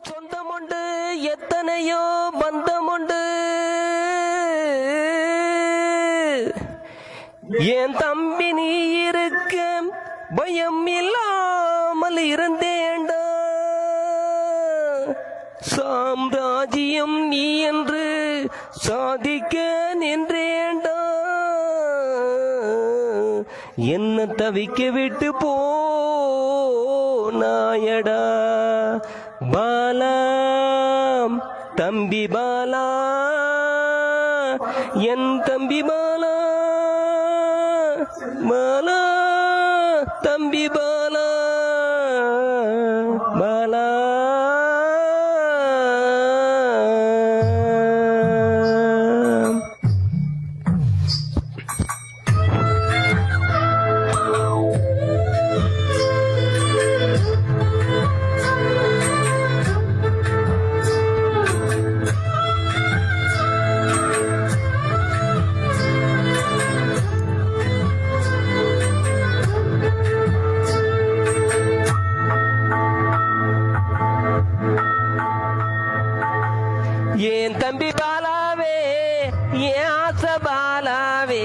சொந்தமுண்டு எத்தனையோ பந்தமுண்டு. என் தம்பி நீ இருக்க பயம் இல்லாமல் இருந்தேண்டா. சாம்ராஜ்யம் நீ என்று சாதிக்க நின்றேண்டா. என்ன தவிக்க விட்டு போ. நாயடா. பாலாம் தம்பி பாலா. என் தம்பி பாலா. பாலா தம்பி பாலா. ஏன் தம்பி பாலாவே ஏன் ஆசை பாலாவே?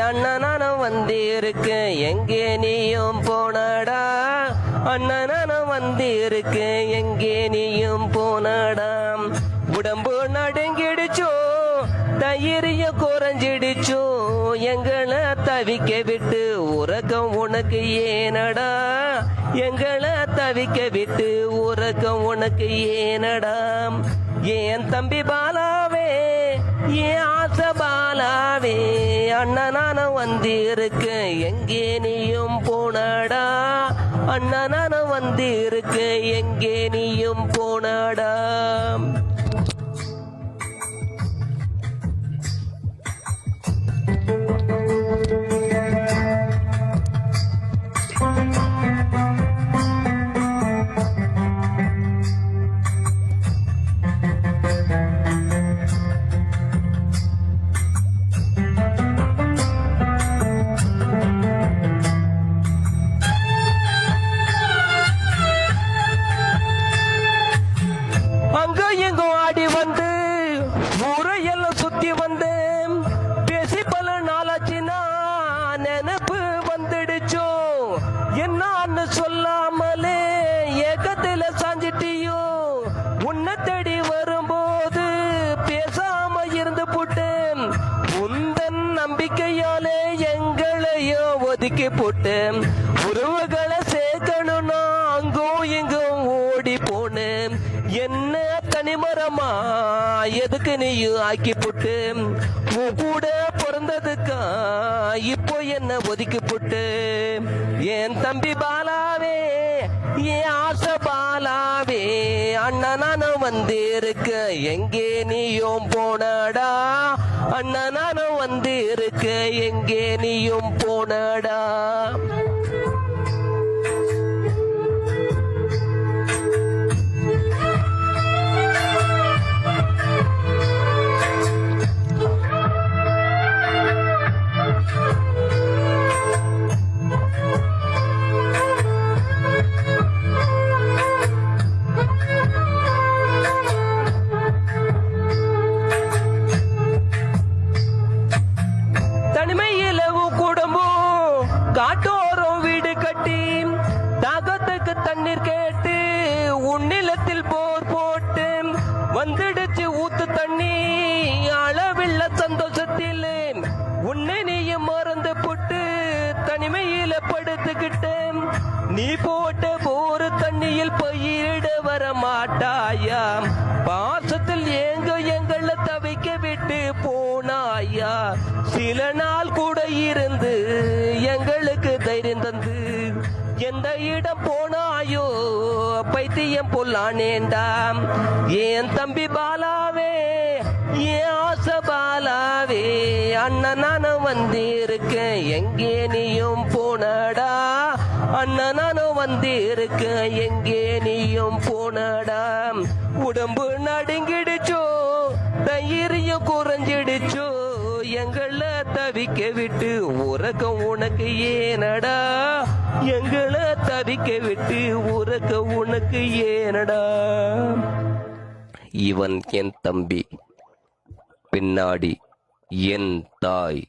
அண்ணன் நானும் வந்திருக்கேன் எங்கே நீயும் போனடா? அண்ணன் நானும் வந்திருக்கேன் எங்கே நீயும் போனடா? உடம்பு நடுங்கிடுச்சோ தயிரிய குறைஞ்சிடுச்சோ? எங்களை தவிக்க விட்டு உறக்கம் உனக்கு ஏனடா? எங்களை தவிக்க விட்டு உறக்கம் உனக்கு ஏனடா? ஏன் தம்பி பாலாவே? ஏன் ஆசை பாலாவே? அண்ணனான வந்திருக்கேன் எங்கே நீயும் போனடா? அண்ணனான வந்திருக்கேன் எங்கே நீயும் போனடா? சுத்தி வந்தேன். பேசி பல நாளாச்சுன்னா நினப்பு வந்துடுச்சோ? என்னான்னு சொல்லாமலே ஏகத்துல சாஞ்சிட்டியோ? உன்னை தேடி வரும்போது பேசாம இருந்து போட்டேன். உந்தன் நம்பிக்கையாலே எங்களையோ ஒதுக்கி போட்டேன். உறவுகளை சேர்க்கணும்னா அங்கும் இங்கும் ஓடி போனேன். என்ன தனிமரமா எதுக்கு நீயும் ஆக்கி போட்டு? உன் கூட பிறந்ததுக்கா? இப்போ என்ன ஒதுக்கி போட்டு? என் தம்பி பாலாவே என் ஆசை பாலாவே அண்ணனானும் வந்திருக்க. எங்கே நீயும் போனடா? அண்ணனானும் வந்திருக்க. எங்கே நீயும் போனடா? காட்டோரம் வீடு கட்டி தாகத்துக்கு தண்ணீர் கேட்டு உன்னிலத்தில் போர் போட்டு வந்துடுச்சு ஊத்து தண்ணி. அளவில்ல சந்தோஷத்தில் உன்னை நீயும் மறந்து போட்டு தனிமையில படுத்துக்கிட்டு நீ போட்ட போரு தண்ணியில் பயிரிட வர மாட்டாயா பால் ஐயா சில நாள் கூட இருந்து எங்களுக்கு தைரியம் தந்து எந்த இடம் போனாயோ பைத்தியம் பொல்லானேண்டாம். ஏன் தம்பி பாலாவே ஏன் ஆச பாலாவே அண்ணன் நானும் வந்திருக்கேன். எங்கே நீயும் போனடா? அண்ணன் நானும் வந்திருக்கேன். எங்கே நீயும் போனடா? உடம்பு நடுங்கி தைரியம் குறைஞ்சிடுச்சோ? எங்களை தவிக்க விட்டு உறக்கம் உனக்கு ஏனடா? எங்களை தவிக்க விட்டு உறக்கம் உனக்கு ஏனடா? இவன் என் தம்பி பின்னாடி என் தாய்.